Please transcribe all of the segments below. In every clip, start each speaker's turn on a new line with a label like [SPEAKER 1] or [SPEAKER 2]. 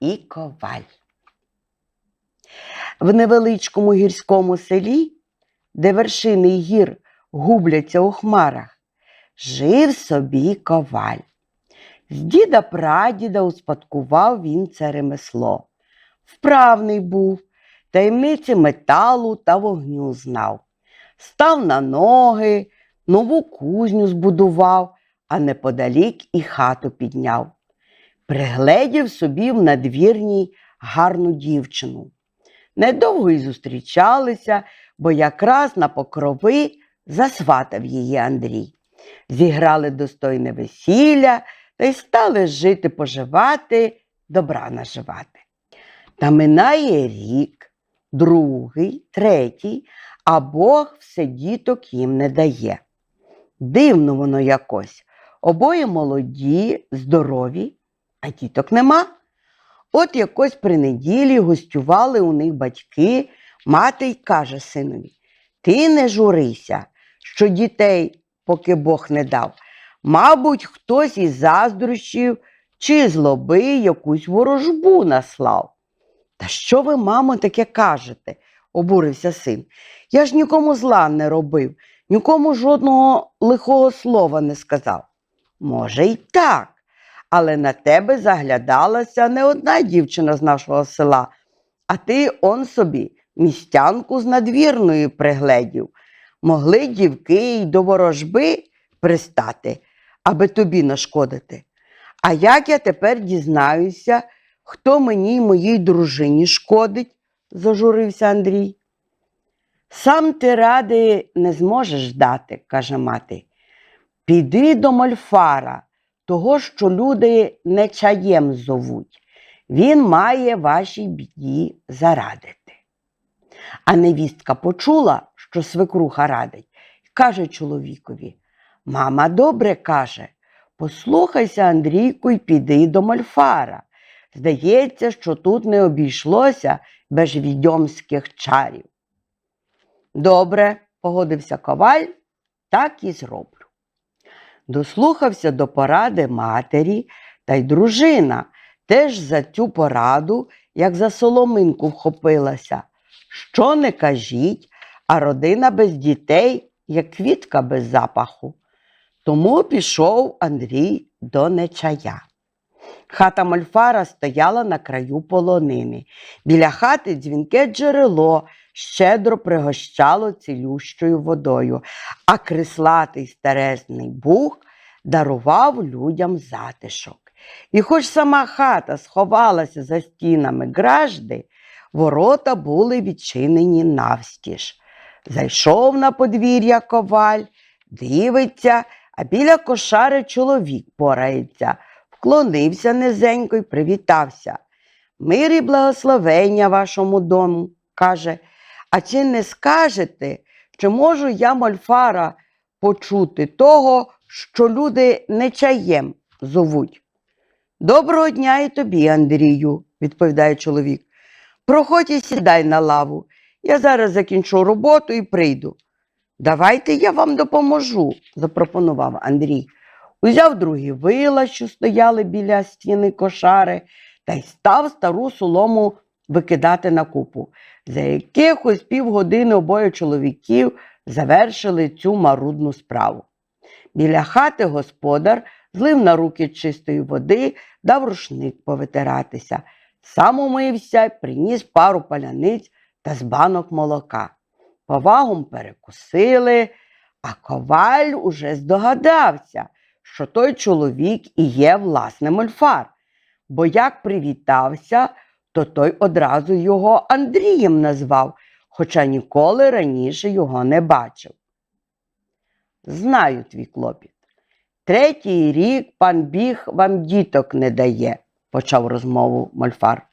[SPEAKER 1] і коваль. В невеличкому гірському селі, де вершини гір губляться у хмарах, жив собі коваль. З діда прадіда успадкував він це ремесло. Вправний був, таємниці металу та вогню знав. Став на ноги, нову кузню збудував, а неподалік і хату підняв. Пригледів собі в надвірній гарну дівчину. Недовго й зустрічалися, бо якраз на покрови засватав її Андрій. Зіграли достойне весілля та й стали жити поживати, добра наживати. Та минає рік, другий, третій, а Бог все діток їм не дає. Дивно воно якось. Обоє молоді, здорові, а діток нема. От якось при неділі гостювали у них батьки, мати й каже синові: Ти не журися, що дітей, поки Бог не дав. Мабуть, хтось із заздрощів чи злоби якусь ворожбу наслав. Та що ви, мамо, таке кажете? обурився син. Я ж нікому зла не робив, нікому жодного лихого слова не сказав. Може, й так, але на тебе заглядалася не одна дівчина з нашого села, а ти он собі містянку з надвірної пригледів. Могли дівки й до ворожби пристати, аби тобі нашкодити. А як я тепер дізнаюся, хто мені й моїй дружині шкодить? зажурився Андрій. Сам ти ради не зможеш дати, каже мати. Піди до мольфара, того, що люди не чаєм зовуть. Він має вашій біді зарадити. А невістка почула, що свекруха радить, і каже чоловікові: Мама добре каже, послухайся, Андрійку, й піди до мольфара. Здається, що тут не обійшлося без відьомських чарів. Добре, погодився коваль, так і зроблю. Дослухався до поради матері та й дружина теж за цю пораду, як за соломинку вхопилася. Що не кажіть, а родина без дітей, як квітка без запаху. Тому пішов Андрій до нечая. Хата Мольфара стояла на краю полонини. Біля хати дзвінке джерело щедро пригощало цілющою водою, а крислатий старезний бух дарував людям затишок. І хоч сама хата сховалася за стінами гражди, ворота були відчинені навстіж. Зайшов на подвір'я коваль, дивиться, а біля кошари чоловік порається, вклонився низенько й привітався. Мир і благословення вашому дому, каже, а чи не скажете, чи можу я мольфара почути того, що люди не чаєм зовуть? Доброго дня і тобі, Андрію, відповідає чоловік. Проходь і сідай на лаву. Я зараз закінчу роботу і прийду. Давайте я вам допоможу, запропонував Андрій. Узяв другі вила, що стояли біля стіни кошари, та й став стару солому викидати на купу. За якихось півгодини обоє чоловіків завершили цю марудну справу. Біля хати господар злив на руки чистої води, дав рушник повитиратися. Сам умився приніс пару паляниць та з банок молока. Повагом перекусили, а коваль уже здогадався, що той чоловік і є власне мольфар, бо як привітався, то той одразу його Андрієм назвав, хоча ніколи раніше його не бачив. Знаю твій клопіт. Третій рік пан біг вам діток не дає. почав розмову Мольфар.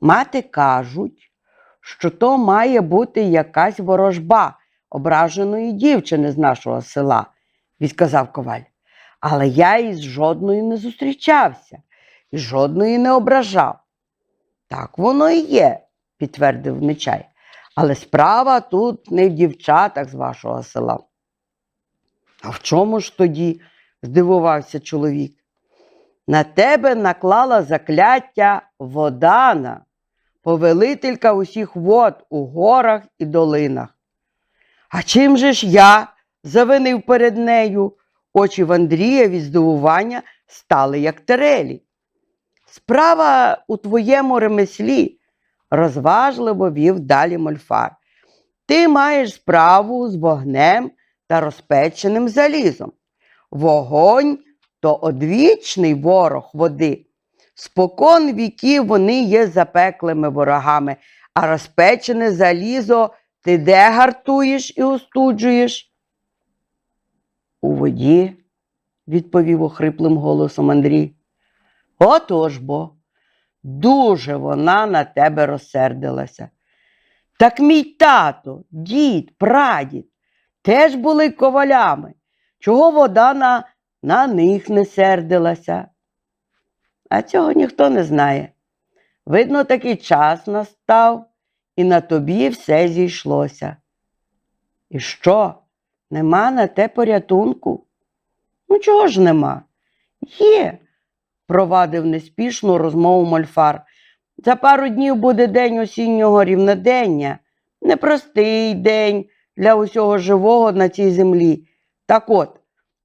[SPEAKER 1] Мати кажуть, що то має бути якась ворожба ображеної дівчини з нашого села, відказав коваль. Але я із жодною не зустрічався і жодної не ображав. Так воно і є, підтвердив Нечай. Але справа тут не в дівчатах з вашого села. А в чому ж тоді? здивувався чоловік. На тебе наклала закляття водана, повелителька усіх вод у горах і долинах. А чим же ж я завинив перед нею? Очі в Андрія від здивування стали як терелі. Справа у твоєму ремеслі, розважливо вів далі мольфар. Ти маєш справу з вогнем та розпеченим залізом. Вогонь то одвічний ворог води. Спокон віків вони є запеклими ворогами, а розпечене залізо ти де гартуєш і остуджуєш? У воді, відповів охриплим голосом Андрій. Отож бо, дуже вона на тебе розсердилася. Так мій тато, дід, прадід теж були ковалями. Чого вода на, на них не сердилася? А цього ніхто не знає. Видно, такий час настав, і на тобі все зійшлося. І що? Нема на те порятунку? Ну, чого ж нема? Є, провадив неспішну розмову Мольфар. За пару днів буде день осіннього рівнодення, непростий день для усього живого на цій землі. Так от,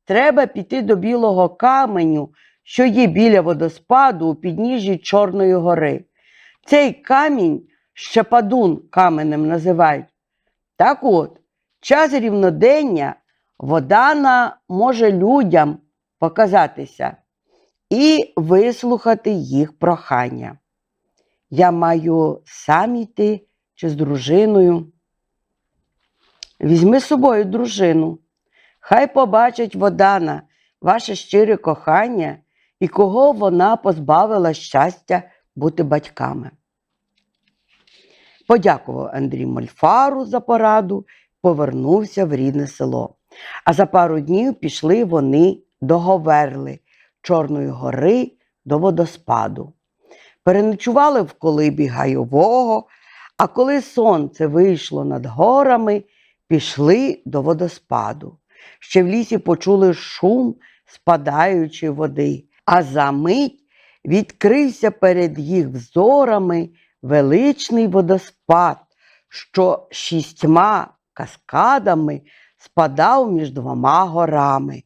[SPEAKER 1] треба піти до білого каменю, що є біля водоспаду у підніжжі Чорної гори. Цей камінь щепадун каменем називають. Так от, час рівнодення Водана може людям показатися і вислухати їх прохання. Я маю сам йти чи з дружиною. Візьми з собою дружину. Хай побачить Водана ваше щире кохання і кого вона позбавила щастя бути батьками. Подякував Андрій Мольфару за пораду, повернувся в рідне село. А за пару днів пішли вони до Говерли, Чорної гори до водоспаду. Переночували в колибі гайового, а коли сонце вийшло над горами, пішли до водоспаду. Ще в лісі почули шум спадаючої води, а за мить відкрився перед їх взорами величний водоспад, що шістьма каскадами спадав між двома горами,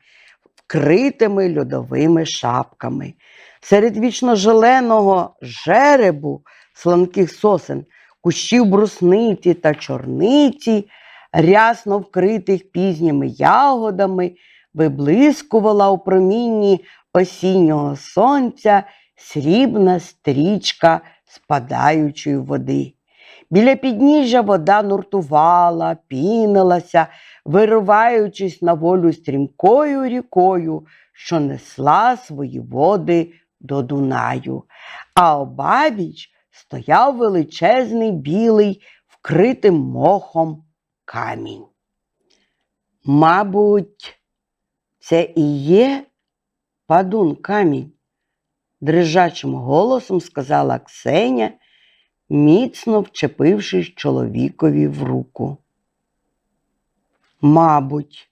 [SPEAKER 1] вкритими льодовими шапками. Серед вічно-зеленого жеребу сланких сосен, кущів брусниці та чорниці, рясно вкритих пізніми ягодами, виблискувала у промінні осіннього сонця срібна стрічка спадаючої води. Біля підніжжя вода нуртувала, пінилася, вириваючись на волю стрімкою рікою, що несла свої води до Дунаю. А обабіч стояв величезний білий, вкритим мохом камінь. Мабуть, це і є падун камінь, дрижачим голосом сказала Ксеня, міцно вчепившись чоловікові в руку. Мабуть,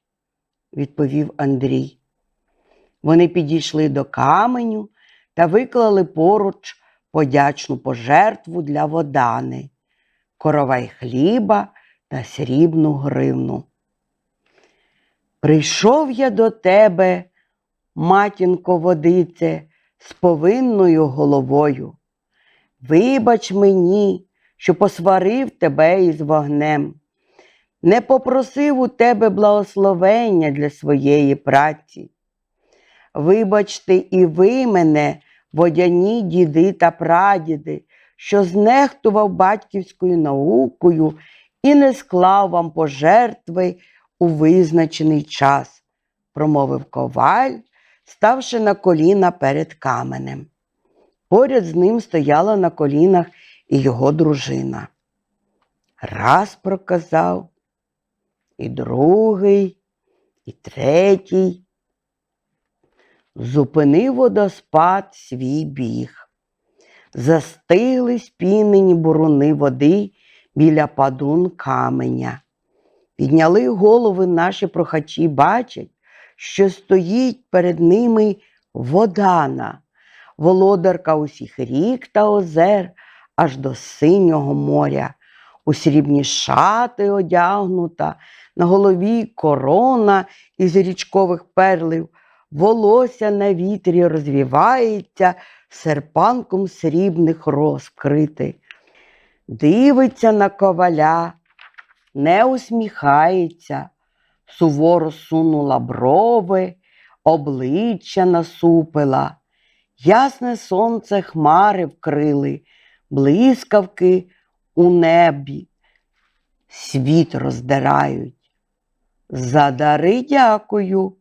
[SPEAKER 1] відповів Андрій. Вони підійшли до каменю та виклали поруч подячну пожертву для водани, коровай хліба та срібну гривну. Прийшов я до тебе, матінко водице, з повинною головою. Вибач мені, що посварив тебе із вогнем, не попросив у тебе благословення для своєї праці. Вибачте і ви мене, водяні діди та прадіди, що знехтував батьківською наукою і не склав вам пожертви у визначений час, промовив коваль, ставши на коліна перед каменем. Поряд з ним стояла на колінах і його дружина. Раз проказав, і другий, і третій. Зупинив водоспад свій біг. Застигли спінені буруни води біля падун каменя. Підняли голови наші прохачі, бачать, що стоїть перед ними водана, володарка усіх рік та озер аж до синього моря. У срібні шати одягнута, на голові корона із річкових перлів, волосся на вітрі розвівається, серпанком срібних роз вкрите. Дивиться на коваля, не усміхається, суворо сунула брови, обличчя насупила. Ясне сонце хмари вкрили, блискавки у небі, світ роздирають. За дари дякую,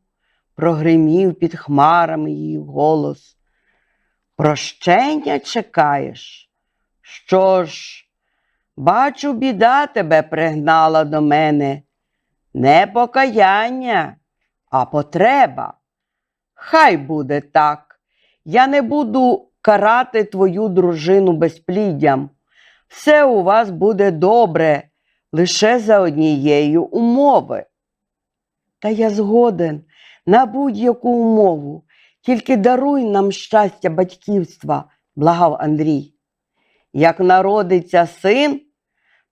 [SPEAKER 1] прогримів під хмарами її голос. Прощення чекаєш? Що ж, бачу, біда тебе пригнала до мене. Не покаяння, а потреба. Хай буде так. Я не буду карати твою дружину безпліддям. Все у вас буде добре, лише за однією умови. Та я згоден на будь-яку умову, тільки даруй нам щастя батьківства, благав Андрій. Як народиться син,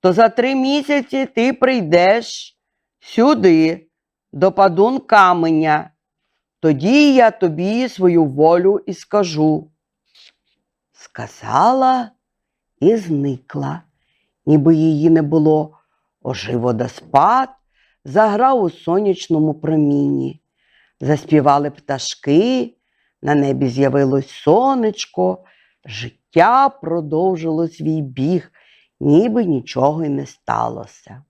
[SPEAKER 1] то за три місяці ти прийдеш сюди, до падун каменя. Тоді я тобі свою волю і скажу. Сказала і зникла, ніби її не було. Ожив водоспад, заграв у сонячному промінні. Заспівали пташки, на небі з'явилось сонечко, життя продовжило свій біг, ніби нічого й не сталося.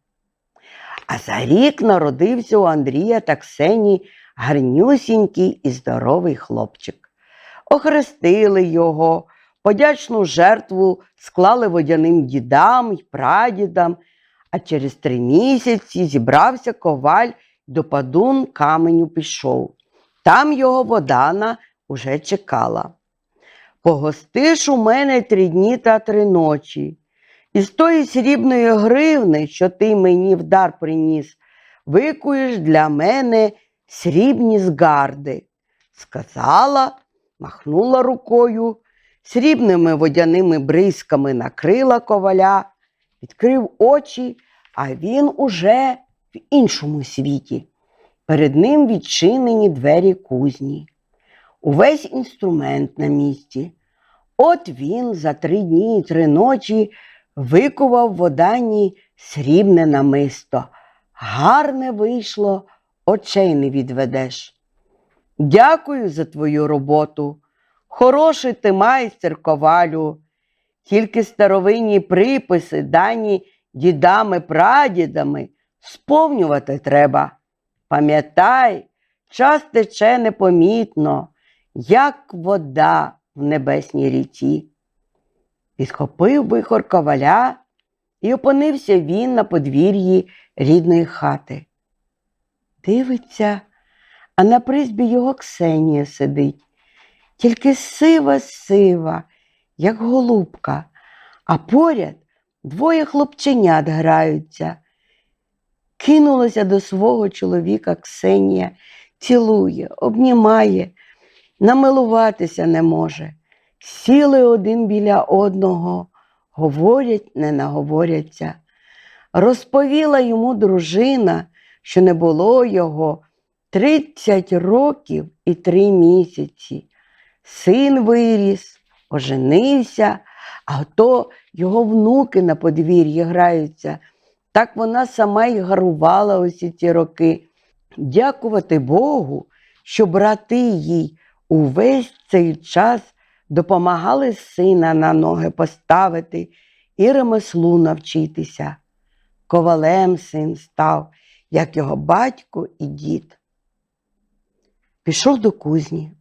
[SPEAKER 1] А за рік народився у Андрія та Ксені гарнюсінький і здоровий хлопчик. Охрестили його, подячну жертву склали водяним дідам й прадідам, а через три місяці зібрався коваль до падун каменю пішов. Там його водана уже чекала. Погостиш у мене три дні та три ночі. Із тої срібної гривни, що ти мені в дар приніс, викуєш для мене срібні згарди. Сказала, махнула рукою, срібними водяними бризками накрила коваля, відкрив очі, а він уже в іншому світі. Перед ним відчинені двері кузні. Увесь інструмент на місці. От він за три дні і три ночі викував в водані срібне намисто. Гарне вийшло, очей не відведеш. Дякую за твою роботу. Хороший ти майстер ковалю. Тільки старовинні приписи, дані дідами, прадідами, сповнювати треба. Пам'ятай, час тече непомітно, як вода в небесній ріці. Підхопив вихор коваля і опинився він на подвір'ї рідної хати. Дивиться, а на призбі його Ксенія сидить, тільки сива сива, як голубка, а поряд двоє хлопченят граються. Кинулася до свого чоловіка Ксенія, цілує, обнімає, намилуватися не може. Сіли один біля одного, говорять, не наговоряться. Розповіла йому дружина, що не було його тридцять років і три місяці. Син виріс, оженився, а то його внуки на подвір'ї граються. Так вона сама й гарувала усі ці роки. Дякувати Богу, що брати їй увесь цей час допомагали сина на ноги поставити і ремеслу навчитися. Ковалем син став, як його батько і дід. Пішов до кузні,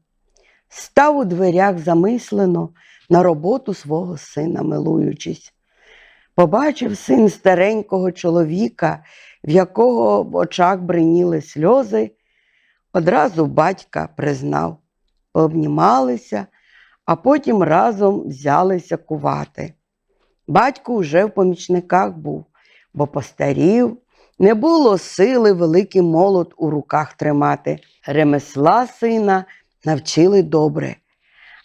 [SPEAKER 1] став у дверях замислено на роботу свого сина милуючись. Побачив син старенького чоловіка, в якого в очах бриніли сльози, одразу батька признав, пообнімалися, а потім разом взялися кувати. Батько вже в помічниках був, бо постарів, не було сили великий молот у руках тримати. Ремесла сина навчили добре.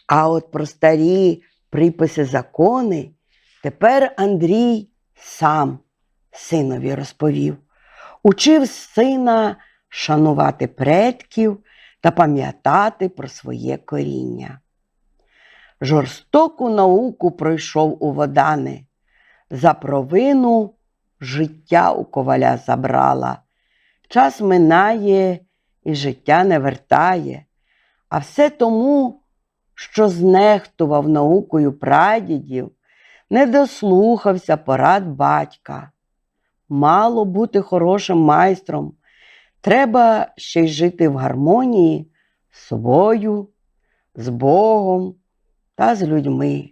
[SPEAKER 1] А от про старі приписи закони тепер Андрій сам синові розповів. Учив сина шанувати предків та пам'ятати про своє коріння. Жорстоку науку пройшов у водани, за провину життя у коваля забрала. Час минає і життя не вертає, а все тому, що знехтував наукою прадідів, не дослухався порад батька. Мало бути хорошим майстром, треба ще й жити в гармонії з собою, з Богом та з людьми.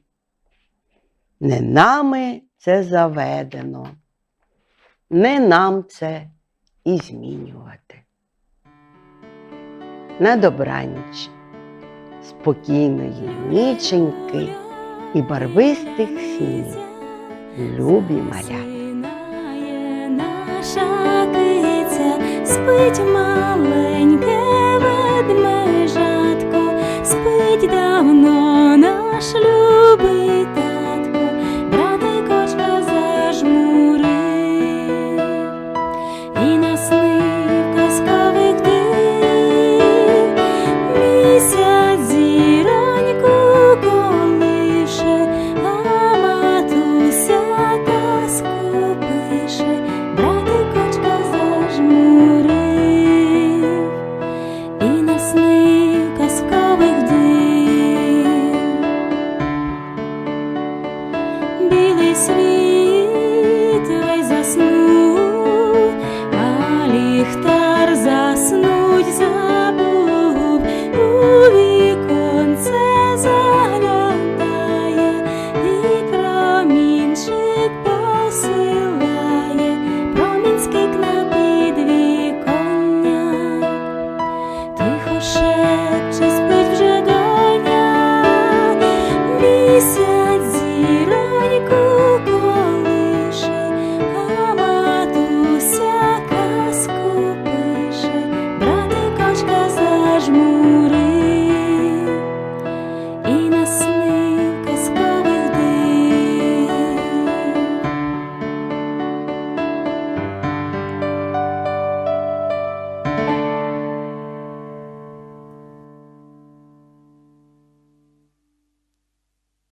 [SPEAKER 1] Не нами це заведено, не нам це і змінювати. На добраніч, спокійної ніченьки і барвистих снів, любі
[SPEAKER 2] малята. Наша киця, спить